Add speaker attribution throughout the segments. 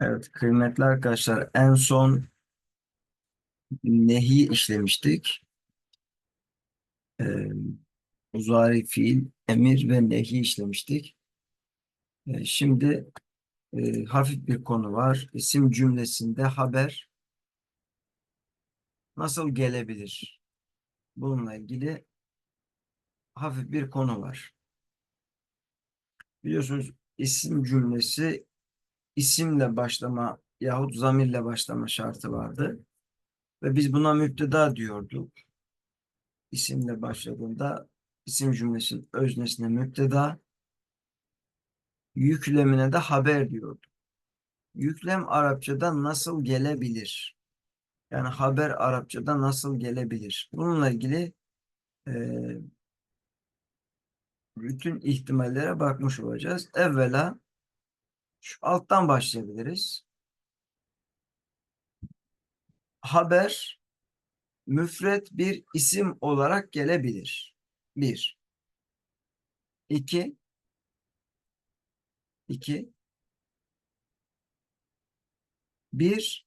Speaker 1: Evet kıymetli arkadaşlar en son nehi işlemiştik. Ee, uzari fiil, emir ve nehi işlemiştik. Ee, şimdi e, hafif bir konu var. İsim cümlesinde haber nasıl gelebilir? Bununla ilgili hafif bir konu var. Biliyorsunuz isim cümlesi isimle başlama yahut zamirle başlama şartı vardı. Ve biz buna müpteda diyorduk. İsimle başladığında isim cümlesinin öznesine müpteda, yüklemine de haber diyorduk. Yüklem Arapçada nasıl gelebilir? Yani haber Arapçada nasıl gelebilir? Bununla ilgili e, bütün ihtimallere bakmış olacağız. Evvela şu alttan başlayabiliriz. Haber müfret bir isim olarak gelebilir. Bir. İki. İki. Bir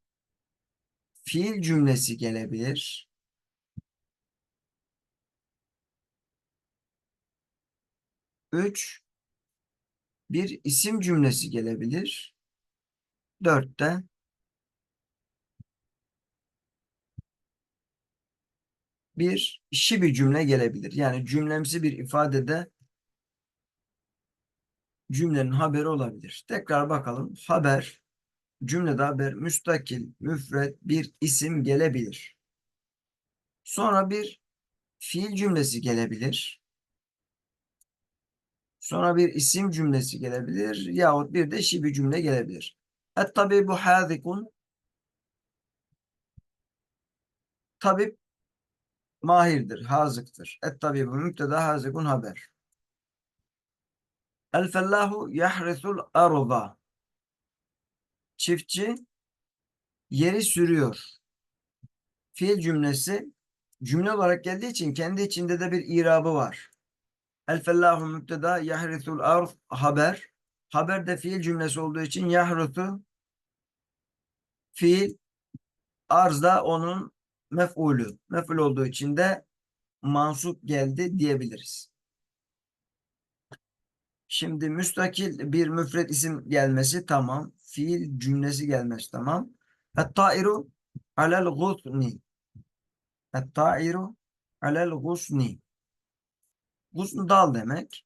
Speaker 1: fiil cümlesi gelebilir. Üç bir isim cümlesi gelebilir. Dörtte bir işi bir cümle gelebilir. Yani cümlemsi bir ifadede cümlenin haberi olabilir. Tekrar bakalım. Haber, cümlede haber, müstakil, müfret, bir isim gelebilir. Sonra bir fiil cümlesi gelebilir. Sonra bir isim cümlesi gelebilir. Yahut bir de şibi cümle gelebilir. Et tabibu hazikun tabip mahirdir, hazıktır. Et tabibu müpteda hazikun haber. El fellahu yahrisul arda. Çiftçi yeri sürüyor. Fiil cümlesi cümle olarak geldiği için kendi içinde de bir irabı var. El fellahu müpteda yahrisul ard haber. Haber de fiil cümlesi olduğu için yahrutu fiil arz da onun mef'ulü. Mef'ul olduğu için de mansup geldi diyebiliriz. Şimdi müstakil bir müfret isim gelmesi tamam. Fiil cümlesi gelmesi tamam. Et-tairu alel gusni. Et-tairu alel gusni. Gusn dal demek.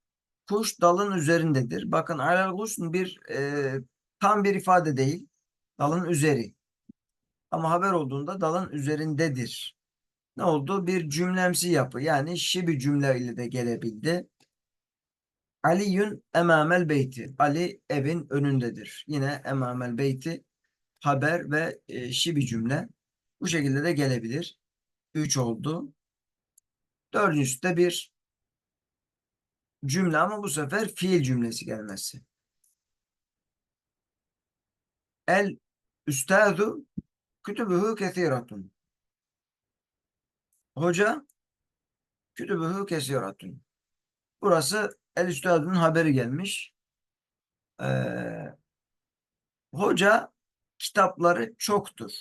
Speaker 1: Kuş dalın üzerindedir. Bakın alel gusn bir e, tam bir ifade değil. Dalın üzeri. Ama haber olduğunda dalın üzerindedir. Ne oldu? Bir cümlemsi yapı. Yani şibi cümle ile de gelebildi. Aliyun emamel beyti. Ali evin önündedir. Yine emamel beyti haber ve e, şibi cümle. Bu şekilde de gelebilir. 3 oldu. Dördüncüsü de bir cümle ama bu sefer fiil cümlesi gelmesi. El üstadu kütübühü kethiratun. Hoca kütübühü kesiratun. Burası El Üstad'ın haberi gelmiş. Ee, hoca kitapları çoktur.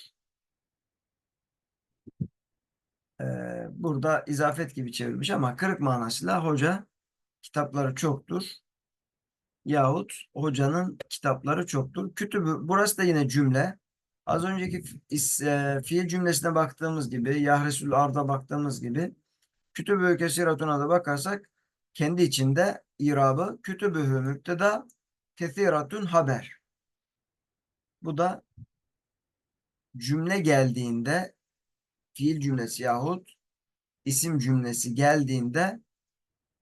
Speaker 1: Ee, burada izafet gibi çevirmiş ama kırık manasıyla hoca kitapları çoktur. Yahut hocanın kitapları çoktur. Kütübü, burası da yine cümle. Az önceki e, fiil cümlesine baktığımız gibi, Yahresul Arda baktığımız gibi Kütübü kesiratuna da bakarsak kendi içinde irabı kütübühü müpteda kesiratun haber. Bu da cümle geldiğinde fiil cümlesi yahut isim cümlesi geldiğinde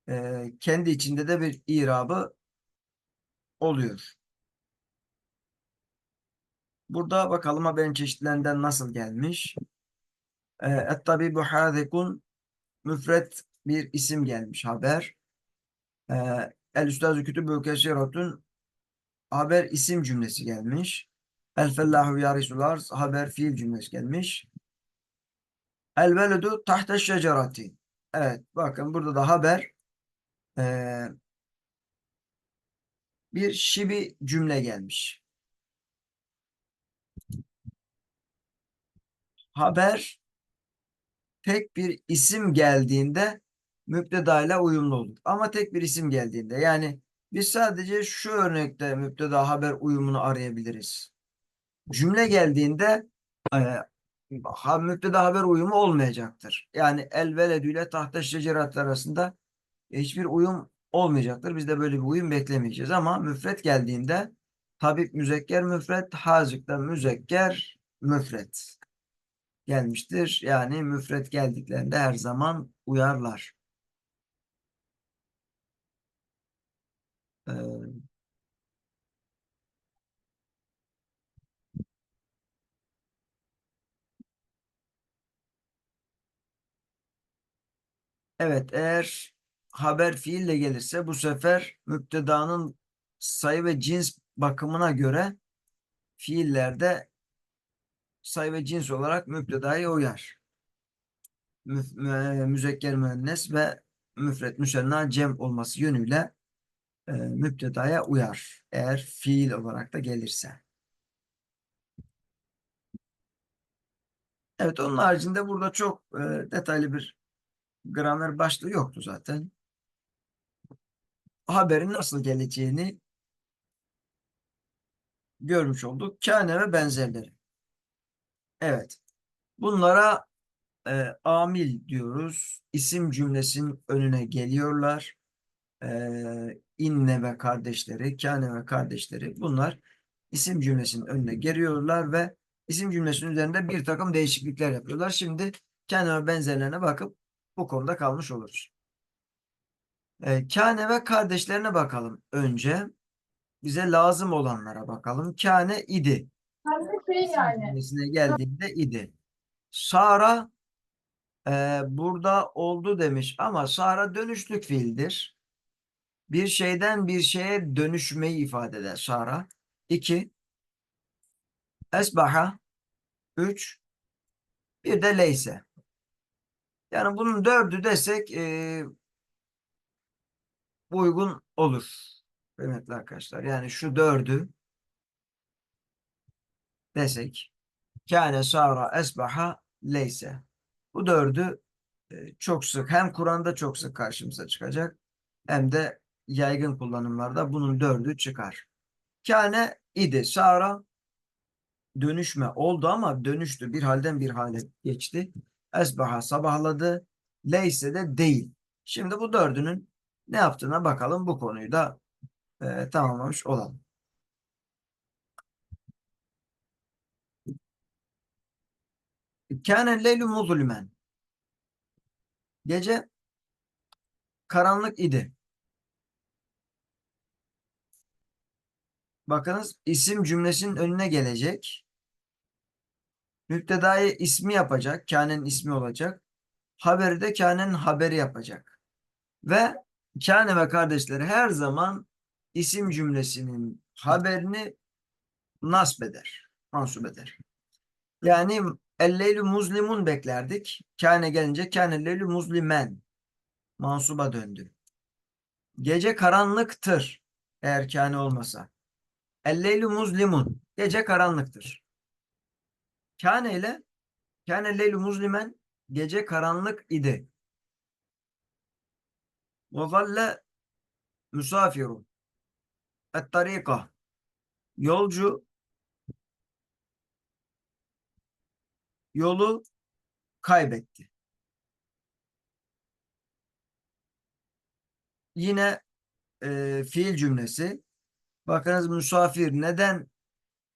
Speaker 1: e, kendi içinde de bir irabı oluyor. Burada bakalım haberin çeşitlerinden nasıl gelmiş. E, Et-tabibu hazikun müfret bir isim gelmiş haber. Ee, El üstazü kütübü kesiratun haber isim cümlesi gelmiş. El fellahu yarisul haber fiil cümlesi gelmiş. El veledu tahta şecerati. Evet bakın burada da haber ee, bir şibi cümle gelmiş. Haber tek bir isim geldiğinde müpteda ile uyumlu olur. Ama tek bir isim geldiğinde yani biz sadece şu örnekte müpteda haber uyumunu arayabiliriz. Cümle geldiğinde e, müpteda haber uyumu olmayacaktır. Yani el veledü ile tahta şecerat arasında hiçbir uyum olmayacaktır. Biz de böyle bir uyum beklemeyeceğiz ama müfret geldiğinde tabip müzekker müfret, hazıkta müzekker müfret gelmiştir. Yani müfret geldiklerinde her zaman uyarlar. Ee, evet eğer haber fiille gelirse bu sefer müptedanın sayı ve cins bakımına göre fiillerde sayı ve cins olarak müptedaya uyar. Müzekker müennes ve müfret müsenna cem olması yönüyle e, müptedaya uyar. Eğer fiil olarak da gelirse. Evet onun haricinde burada çok e, detaylı bir gramer başlığı yoktu zaten. Haberin nasıl geleceğini görmüş olduk. Kâne ve benzerleri. Evet. Bunlara e, amil diyoruz. İsim cümlesinin önüne geliyorlar. E, inne ve kardeşleri, kâne ve kardeşleri bunlar isim cümlesinin önüne geliyorlar ve isim cümlesinin üzerinde bir takım değişiklikler yapıyorlar. Şimdi kâne ve benzerlerine bakıp bu konuda kalmış oluruz. E, kâne ve kardeşlerine bakalım önce. Bize lazım olanlara bakalım. Kâne idi.
Speaker 2: Şey yani.
Speaker 1: geldiğinde idi. Sara e, burada oldu demiş ama Sara dönüşlük fiildir. Bir şeyden bir şeye dönüşmeyi ifade eder Sara. İki. Esbaha. Üç. Bir de leyse. Yani bunun dördü desek e, uygun olur. Kıymetli arkadaşlar. Yani şu dördü desek kâne sara esbaha leyse. Bu dördü e, çok sık hem Kur'an'da çok sık karşımıza çıkacak hem de yaygın kullanımlarda bunun dördü çıkar. Kâne idi. Sara dönüşme oldu ama dönüştü. Bir halden bir hale geçti. Esbaha sabahladı. Leyse de değil. Şimdi bu dördünün ne yaptığına bakalım. Bu konuyu da e, tamamlamış olalım. Kâne leylu muzlimen. Gece karanlık idi. Bakınız isim cümlesinin önüne gelecek. Müptedayı ismi yapacak. Kâne'nin ismi olacak. Haberi de kâne'nin haberi yapacak. Ve kâne ve kardeşleri her zaman isim cümlesinin haberini nasb eder. Mansub eder. Yani elleylü muzlimun beklerdik. Kâne gelince kâne leylü muzlimen. Mansuba döndü. Gece karanlıktır. Eğer kâne olmasa. Elleylü muzlimun. Gece karanlıktır. Kâne ile kâne leylü muzlimen gece karanlık idi. Ve zalle musafirun. Et tarika. Yolcu yolu kaybetti. Yine e, fiil cümlesi. Bakınız musafir neden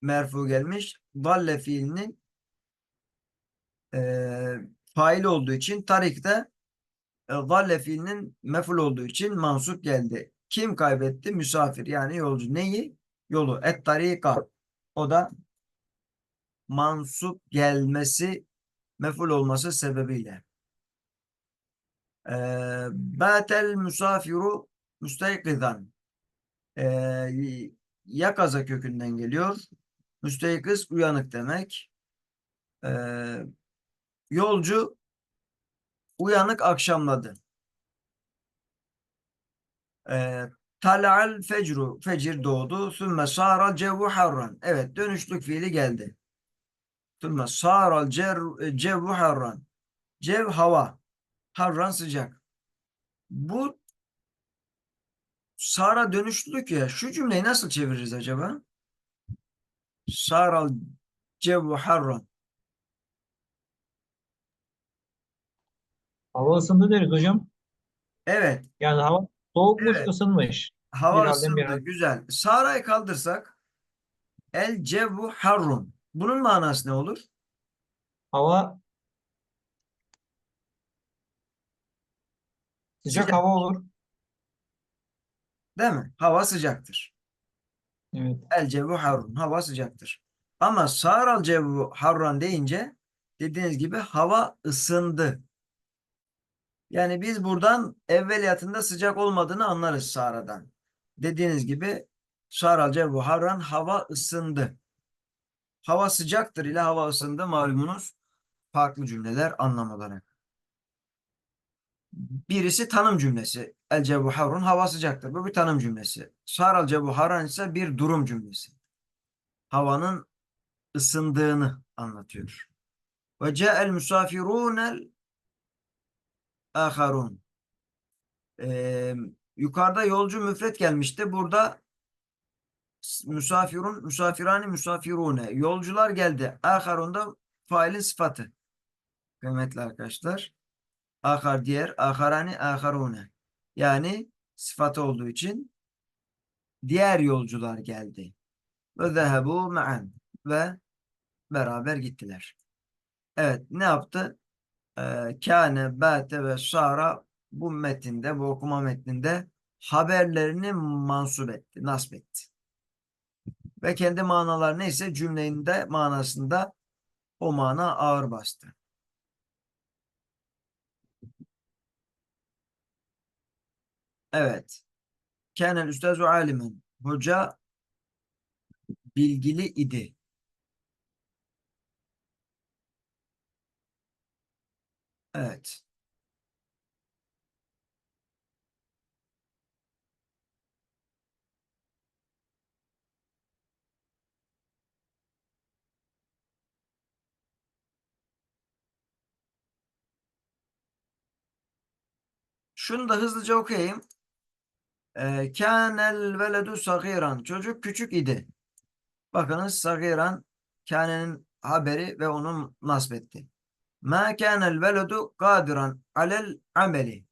Speaker 1: merfu gelmiş? Dalle fiilinin e, fail olduğu için tarikte e, dalle fiilinin meful olduğu için mansup geldi. Kim kaybetti? Misafir yani yolcu. Neyi? Yolu. Et tarika. O da mansup gelmesi meful olması sebebiyle. E, Bâtel musafiru müsteykidan. E, yakaza kökünden geliyor. Müsteykiz uyanık demek. E, yolcu uyanık akşamladı. E, Tala'al fecru. Fecir doğdu. Sümme sara cevvu harran. Evet dönüşlük fiili geldi. Saral cer- cevvu harran. Cev hava. Harran sıcak. Bu Sara dönüşlülük ya. Şu cümleyi nasıl çeviririz acaba? Saral cevvu harran.
Speaker 2: Hava ısındı deriz hocam.
Speaker 1: Evet.
Speaker 2: Yani hava soğukmuş,
Speaker 1: Evet.
Speaker 2: ısınmış.
Speaker 1: Hava
Speaker 2: Bir halden
Speaker 1: ısındı.
Speaker 2: bir hal.
Speaker 1: Güzel. Sara'yı kaldırsak el cevvu harrun. Bunun manası ne olur?
Speaker 2: Hava sıcak
Speaker 1: Sıcak.
Speaker 2: hava olur.
Speaker 1: Değil mi? Hava sıcaktır.
Speaker 2: Evet.
Speaker 1: El cevvu harrun. Hava sıcaktır. Ama saral cevvu harran deyince dediğiniz gibi hava ısındı. Yani biz buradan evveliyatında sıcak olmadığını anlarız Sara'dan. Dediğiniz gibi saral harran hava ısındı. Hava sıcaktır ile hava ısındı malumunuz farklı cümleler anlam olarak. Birisi tanım cümlesi. El harun hava sıcaktır. Bu bir tanım cümlesi. Saral haran ise bir durum cümlesi. Havanın ısındığını anlatıyor. Ve ca'el musafirunel aharun. Ee, yukarıda yolcu müfret gelmişti. Burada misafirun, misafirani, misafirune. Yolcular geldi. Aharun da failin sıfatı. Kıymetli arkadaşlar. Ahar diğer, aharani, aharune. Yani sıfatı olduğu için diğer yolcular geldi. Ve zehebu ma'an. Ve beraber gittiler. Evet ne yaptı? Ee, Kâne, bâte ve sara bu metinde, bu okuma metninde haberlerini mansup etti, nasp etti. Ve kendi manalar neyse cümlenin de manasında o mana ağır bastı. Evet. Kânel üstazu alimen. Hoca bilgili idi. Evet. Şunu da hızlıca okuyayım. Ee, Kânel veledu sagiran. Çocuk küçük idi. Bakınız sagiran kânenin haberi ve onun nasbetti. Ma kânel veledu kadiran alel ameli.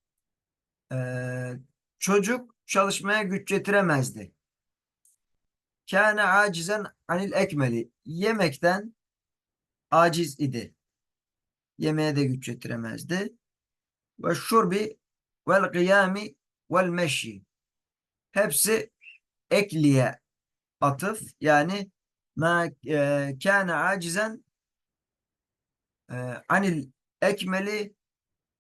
Speaker 1: Ee, çocuk çalışmaya güç yetiremezdi. Kâne acizen anil ekmeli. Yemekten aciz idi. Yemeğe de güç yetiremezdi. Ve şurbi vel kıyami vel meşyi. Hepsi ekliye atıf. Yani ma e, kâne acizen anil ekmeli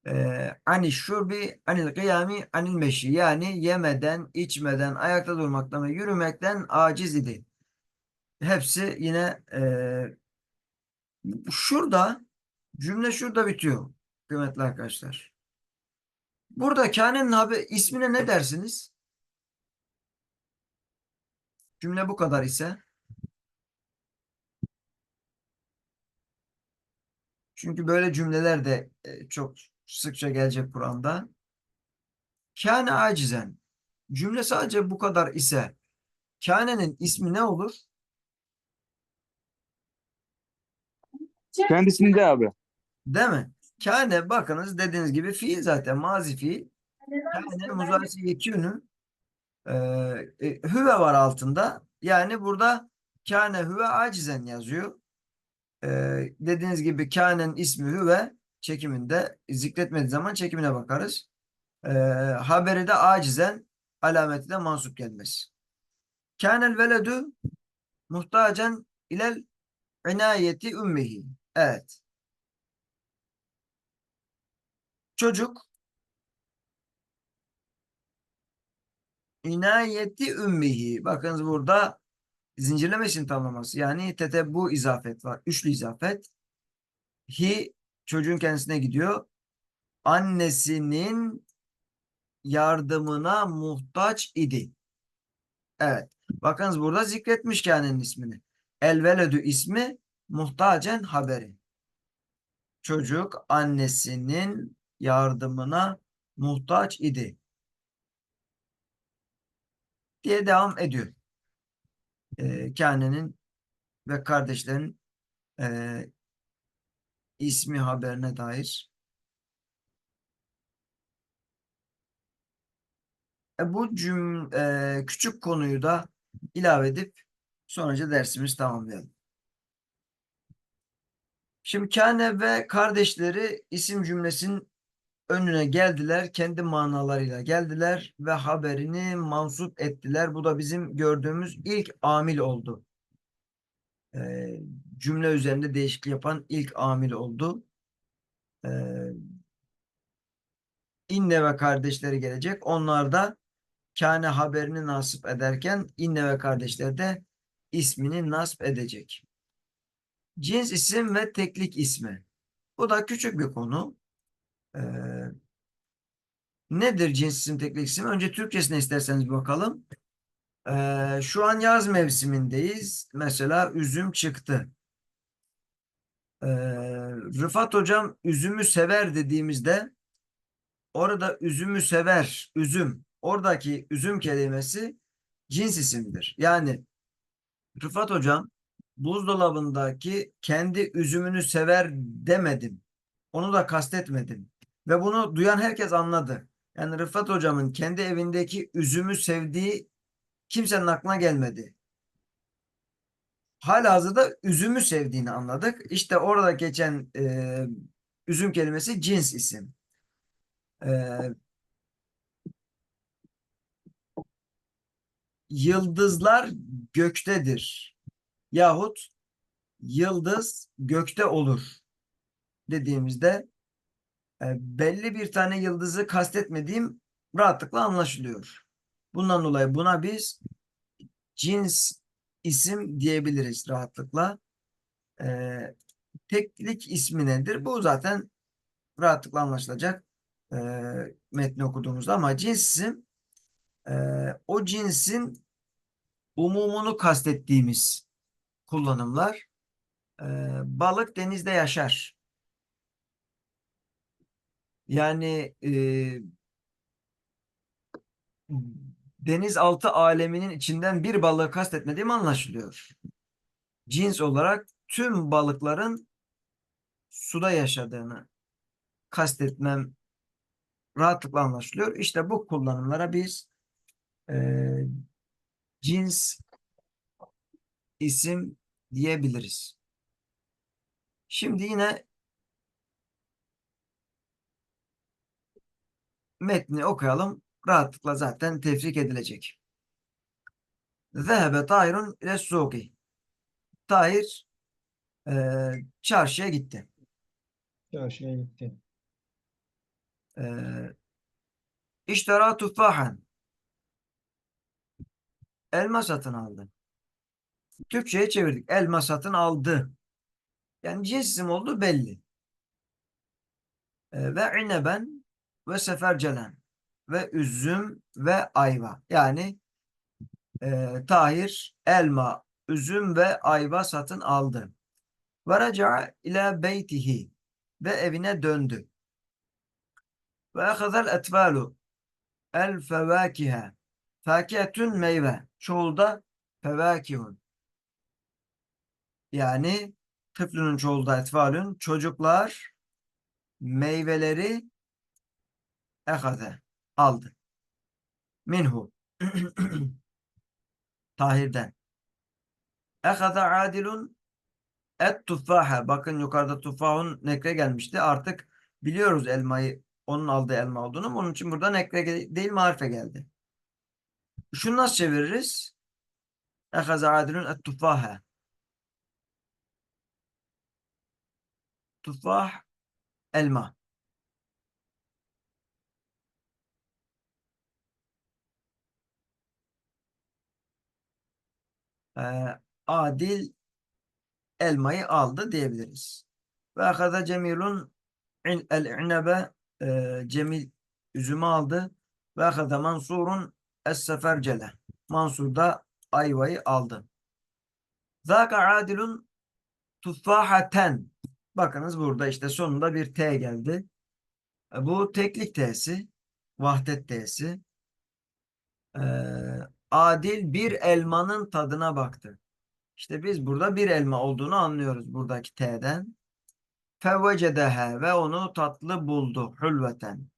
Speaker 1: e, anil şurbi anil kıyami anil meşyi. Yani yemeden, içmeden, ayakta durmaktan ve yürümekten aciz idi. Hepsi yine e, şurada cümle şurada bitiyor kıymetli arkadaşlar. Burada kânenin haber ismine ne dersiniz? Cümle bu kadar ise çünkü böyle cümleler de e, çok sıkça gelecek Kur'an'da. Kâne acizen. Cümle sadece bu kadar ise kânenin ismi ne olur?
Speaker 3: Kendisinde abi.
Speaker 1: Değil mi? Kâne bakınız dediğiniz gibi fiil zaten mazi fiil. Kâne muzarisi yekûnü e, e, hüve var altında. Yani burada kâne hüve acizen yazıyor. E, dediğiniz gibi kânenin ismi hüve çekiminde zikretmediği zaman çekimine bakarız. E, haberi de acizen alameti de mansup gelmesi. Kânel veledü muhtacen ilel inayeti ümmihi. Evet. Çocuk inayeti ümmihi. Bakınız burada zincirleme isim tamlaması. Yani tetebbu izafet var. Üçlü izafet. Hi çocuğun kendisine gidiyor. Annesinin yardımına muhtaç idi. Evet. Bakınız burada zikretmiş kânenin ismini. El veledü ismi muhtacen haberi. Çocuk annesinin yardımına muhtaç idi. Diye devam ediyor. Ee, Kane'nin ve kardeşlerin e, ismi haberine dair. E, bu cüm e, küçük konuyu da ilave edip sonraki dersimizi tamamlayalım. Şimdi Kane ve kardeşleri isim cümlesinin önüne geldiler. Kendi manalarıyla geldiler ve haberini mansup ettiler. Bu da bizim gördüğümüz ilk amil oldu. E, cümle üzerinde değişiklik yapan ilk amil oldu. E, İnne ve kardeşleri gelecek. Onlar da Kâne haberini nasip ederken inne ve kardeşleri de ismini nasip edecek. Cins isim ve teklik ismi. Bu da küçük bir konu. Ee, nedir cins isim teklik isim? Önce Türkçesine isterseniz bakalım. Ee, şu an yaz mevsimindeyiz. Mesela üzüm çıktı. Ee, Rıfat hocam üzümü sever dediğimizde orada üzümü sever, üzüm. Oradaki üzüm kelimesi cins isimdir. Yani Rıfat hocam buzdolabındaki kendi üzümünü sever demedim. Onu da kastetmedim. Ve bunu duyan herkes anladı. Yani Rıfat hocamın kendi evindeki üzümü sevdiği kimsenin aklına gelmedi. Halihazırda üzümü sevdiğini anladık. İşte orada geçen e, üzüm kelimesi cins isim. E, yıldızlar göktedir. Yahut yıldız gökte olur dediğimizde belli bir tane yıldızı kastetmediğim rahatlıkla anlaşılıyor. Bundan dolayı buna biz cins isim diyebiliriz rahatlıkla. E, teklik ismi nedir? Bu zaten rahatlıkla anlaşılacak e, metni okuduğumuzda ama cins isim e, o cinsin umumunu kastettiğimiz kullanımlar. E, balık denizde yaşar. Yani e, denizaltı aleminin içinden bir balığı kastetmediğim anlaşılıyor. Cins olarak tüm balıkların suda yaşadığını kastetmem rahatlıkla anlaşılıyor. İşte bu kullanımlara biz e, cins isim diyebiliriz. Şimdi yine metni okuyalım. Rahatlıkla zaten tefrik edilecek. Zehebe Tahirun ile suki. Tahir e, çarşıya gitti.
Speaker 2: Çarşıya gitti.
Speaker 1: E, İştera tuffahan. Elma satın aldı. Türkçe'ye çevirdik. Elma satın aldı. Yani cins isim olduğu belli. E, ve ineben ve sefercelen ve üzüm ve ayva. Yani e, Tahir elma, üzüm ve ayva satın aldı. Ve raca'a ila beytihi ve evine döndü. Ve ehazel etvalu el fevakihe fakihetün meyve. Çoğulda fevakihun. Yani tıflünün çoğulda etvalün çocuklar meyveleri ehaze aldı. Minhu. Tahir'den. Ehaze adilun et tuffaha. Bakın yukarıda tuffahun nekre gelmişti. Artık biliyoruz elmayı onun aldığı elma olduğunu. Bunun için burada nekre değil marife geldi. Şunu nasıl çeviririz? Ehaze adilun et tuffaha. Tuffah elma. Ee, adil elmayı aldı diyebiliriz. Ve akada cemilun el-i'nebe e, cemil üzümü aldı. Ve akada mansurun es-sefercele. Mansur da ayvayı aldı. Zaka adilun Tuffahaten. Bakınız burada işte sonunda bir T geldi. E, Bu teklik T'si. Vahdet T'si. Ee, Adil bir elmanın tadına baktı. İşte biz burada bir elma olduğunu anlıyoruz buradaki T'den. Fevvecedehe ve onu tatlı buldu. Hülveten.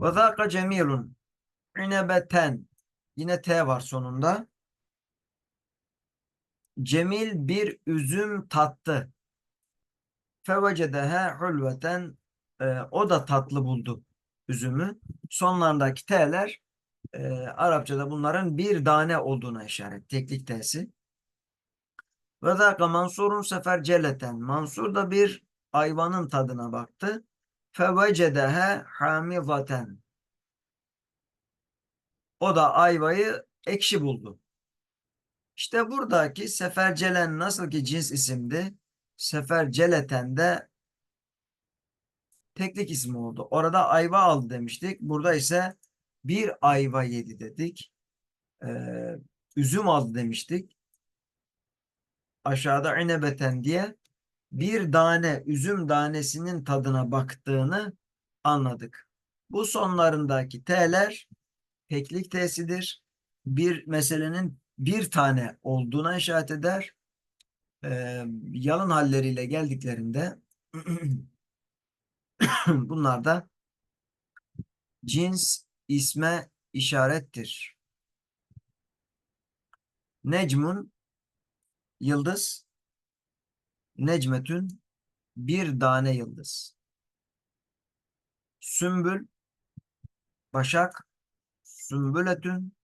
Speaker 1: Ve zâka cemilun. İnebeten. Yine T var sonunda. Cemil bir üzüm tattı. Fevecedehe hülveten. Ee, o da tatlı buldu üzümü. Sonlarındaki T'ler e, Arapçada bunların bir tane olduğuna işaret. Teklik T'si. Ve zâka Mansur'un sefer celeten. Mansur da bir ayvanın tadına baktı. Fevecedehe hamizaten. O da ayvayı ekşi buldu. İşte buradaki sefercelen nasıl ki cins isimdi. Seferceleten de teklik isim oldu. Orada ayva aldı demiştik. Burada ise bir ayva yedi dedik. Ee, üzüm aldı demiştik. Aşağıda inebeten diye bir tane üzüm tanesinin tadına baktığını anladık. Bu sonlarındaki T'ler teklik T'sidir. Bir meselenin bir tane olduğuna işaret eder. Ee, yalın halleriyle geldiklerinde bunlar da cins isme işarettir. Necmun yıldız necmetün bir tane yıldız. Sümbül başak sümbületün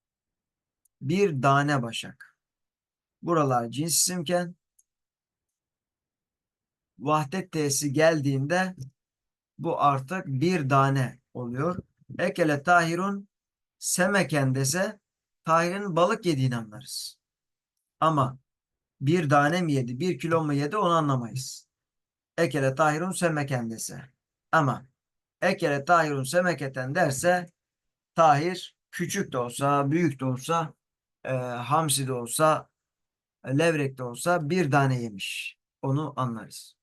Speaker 1: bir tane başak. Buralar cins isimken vahdet t'si geldiğinde bu artık bir tane oluyor. Ekele tahirun semeken dese Tahir'in balık yediğini anlarız. Ama bir tane mi yedi, bir kilo mu yedi onu anlamayız. Ekele tahirun semeken dese. Ama ekele tahirun semeketen derse Tahir küçük de olsa, büyük de olsa, e, hamsi de olsa, levrek de olsa bir tane yemiş. Onu anlarız.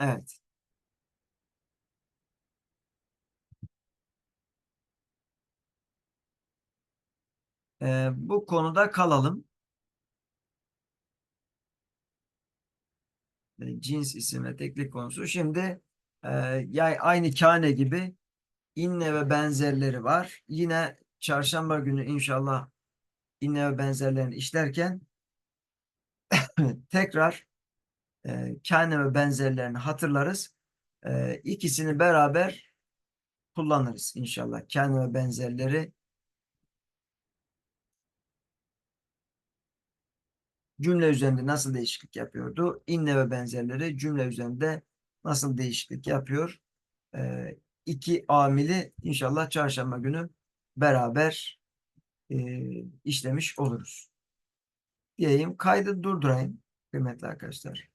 Speaker 1: Evet. E, bu konuda kalalım. E, cins isim ve teklik konusu. Şimdi e, yay aynı kâne gibi inne ve benzerleri var. Yine çarşamba günü inşallah inne ve benzerlerini işlerken tekrar e, kâne ve benzerlerini hatırlarız. E, ikisini beraber kullanırız inşallah. Kâne ve benzerleri cümle üzerinde nasıl değişiklik yapıyordu? İnne ve benzerleri cümle üzerinde nasıl değişiklik yapıyor? Ee, iki amili inşallah çarşamba günü beraber e, işlemiş oluruz. Diyeyim kaydı durdurayım kıymetli arkadaşlar.